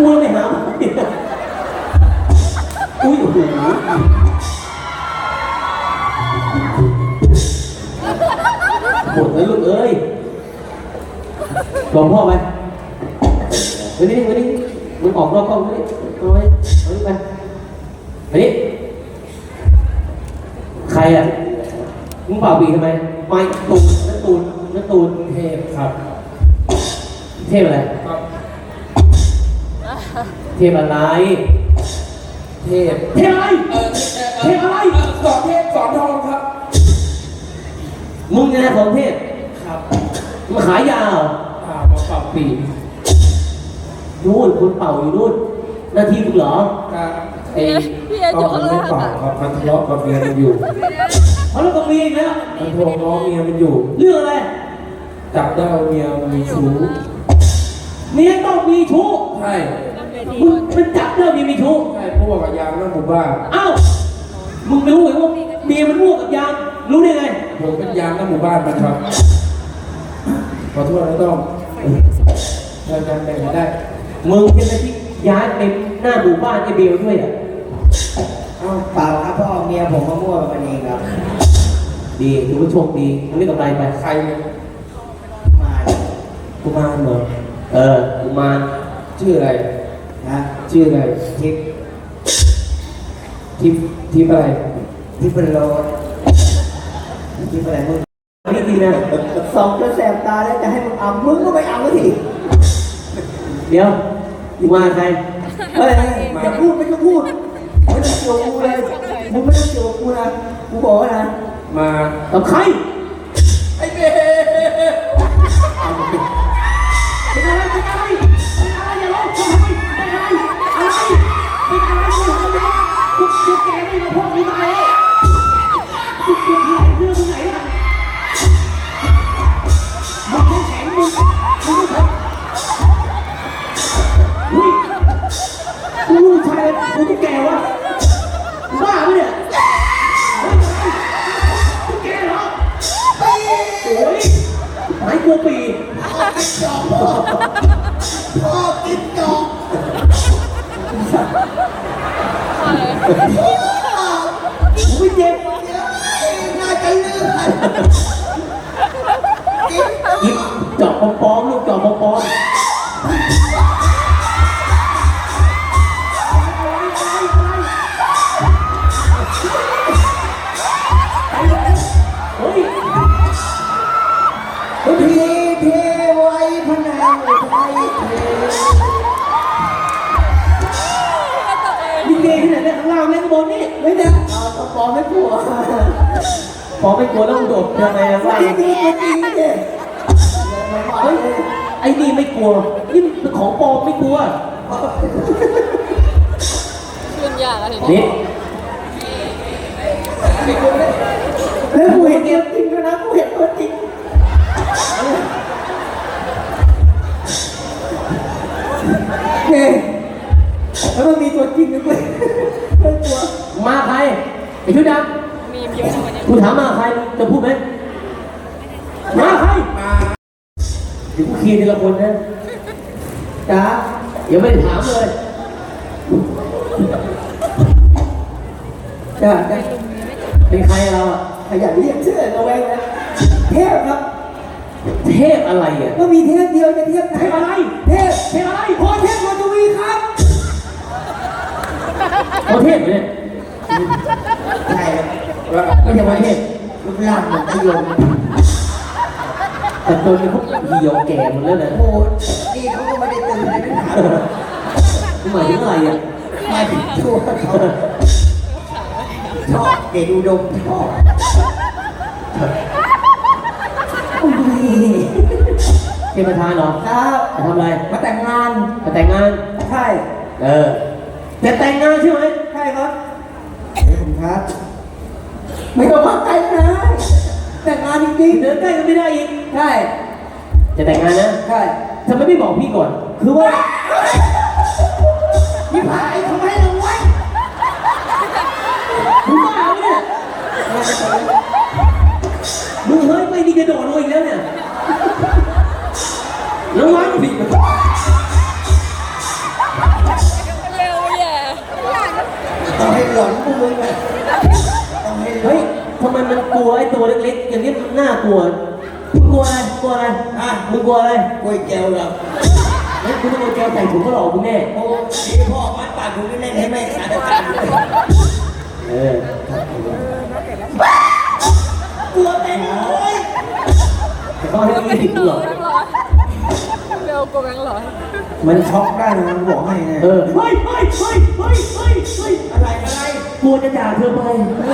กูไม่หาอุ้ยโอ้โหหมดแล้วลูกเอ้ยบอกพ่อไปวันนี้วันนี้มึงออกนอกกล้องวันนี้เอาไว้เอาไว้ไปวันนี้ใครอะมึงเป่าปีทำไมไม่ตูนนักตูนนักตูนเทพครับ เทพอะไร เทพอะไร เทพ เทพอะไรเออเทพอะไรเออสอนเทพสอนทองครับ มึงไงของเทพครับมาขายยาเหรออ่ามาปรับปีนู่นคนเป่าอยู่นู่น หน้าที่มึงเหรอครับไอ้พี่เอ็นอยู่ข้างล่างอะก็มันไม่เปล่าครับมันทะเลาะกับเมียมันอยู่เขาแล้วก็มีอีกแล้ว มันโทรง้อเมียมันอยู่ เรื่องอะไร จับได้ว่าเมียมีชู้เมียต้องมีชู้ ใช่ มึงมันจับเรื่องมีมีชู้ใช่พวกกับยามหน้าหมู่บ้านอ้าวมึงไม่รู้เหรอว่าเมียมันร่วกับยามรู้ได้ไงผมเป็นยามหน้าหมู่บ้านมันครับขอโทษนะต้องเชิญกันแบ่งกันได้มึงเป็นอะไรที่ย้ายไปหน้าหมู่บ้านไอ้เบลด้วยอะเอ้าเปล่าครับพ่อเมียผมมามั่วกับมันเองครับ ดีถือว่าโชคดีมึงได้กำไรไปใครเนี่ยมากุมารเหรอเออกุมารชื่ออะไร นะชื่ออะไรทิปทิปทิปอะไรทิปเป็นโรสทิปอะไรมึงอันนี้จริงนะสองจนแสบตาแล้วจะให้มึงเอามึงก็ไม่เอาก็ทีเดี๋ยวกุมารใครเฮ้ยอย่าพูดไม่ต้องพูดไม่ต้องเกี่ยวกูเลยมึงไม่ต้องเกี่ยวกูนะกูบอกนะมากับใคร แกไม่มาพ่อกูตาแล้วกูเกี่ยวอะไรเรื่องไหนล่ะมึงแข็งมึงมึงไม่ทำอุ้ยกูรู้ชายกูตุ๊กแกวะบ้าเนี่ยเฮ้ยตุ๊กแกเหรอโอ้ยหายกลัวปีพ่อกินจอก กูไม่เย็บน่าจะเลือดจอบปอมๆลูกจอบปอมๆ บนนี่ไม่ได้เอาตะปอไม่กลัวพอไม่กลัวต้องโดดยังไงอะว่าว่าที่นี่เป็นจริงเนี่ยเฮ้ยไอ้นี่ไม่กลัว นี่มันของปลอมไม่กลัวขึ้นยากอะทีนี่แล้วกูเห็นตัวจริงด้วยนะกูเห็นตัวจริง ตัวจริงนะกูไม่กลัวมาใครไอ้ชุดดมีมเยอะนะวันนี้ำกูถามมาใครจะพูดไหมมาใครมาเดี๋ยวกูเคลียร์ทีละคนนะจ้ายังไม่ได้ถามเลยจ้าจ้าเป็นใครเราอะขยันเรียกชื่อเราแวงนะเทพครับ เทพอะไรอะก็มีเทพเดียวจะเทพไหนเทพอะไร เทพเทพอะไรพอเทพมัจวีครับ เขาเทพเหรอเนี่ยใช่ครับแล้วไม่ใช่ประเทศรูปร่างเหมือนพยมแต่ตัวนี้เขาเหี่ยวแก่หมดแล้วนะโอ้โหนี่เขาก็ไม่ได้ตื่นเลยนะหมายถึงอะไรอะมาถึงตัวเขาชอบเด็กดูดมชอบโอ้ยเทพประธานเหรอครับจะทำอะไร มาแต่งงานจะแต่งงาน ใช่ เออ จะแต่งงานใช่ไหมใช่ครับขอบคุณครับ ไม่ต้องมาใกล้นะแต่งงานจริงเดินใกล้กันไม่ได้อีกๆใช่ จะแต่งงานนะ ใช่ทำไมไม่บอกพี่ก่อน คือว่าพี่พายทำไมเราไว้มึงบ้าไหมเนี่ยมึงเฮ้ยไม่ดีกระโดดลงอีกแล้วเนี่ย ทำไมมันกลัวไอ้ตัวเล็กๆ อย่างนี้มันน่ากลัวมึงกลัวอะไรกลัวอะไรอะมึงกลัวอะไรกล้วยแก้วเราเฮ้ยคุณต้องเอาแก้วใส่ถุงก็หลอกมึงแน่โอ้ดีพ่อมัดปากกูแน่นๆให้แม่ขาดตาเออกลัวเต็มเลยแต่ก็ให้ไม่ผิดกูหรอกแบงค์ร้อยเบลกลัวแบงค์ร้อยมันช็อกได้นะมันบอกให้นะเออเฮ้ยเฮ้ยเฮ้ยเฮ้ยเฮ้ยเฮ้ยอะไรอะไรกลัวจะด่าเธอไปเ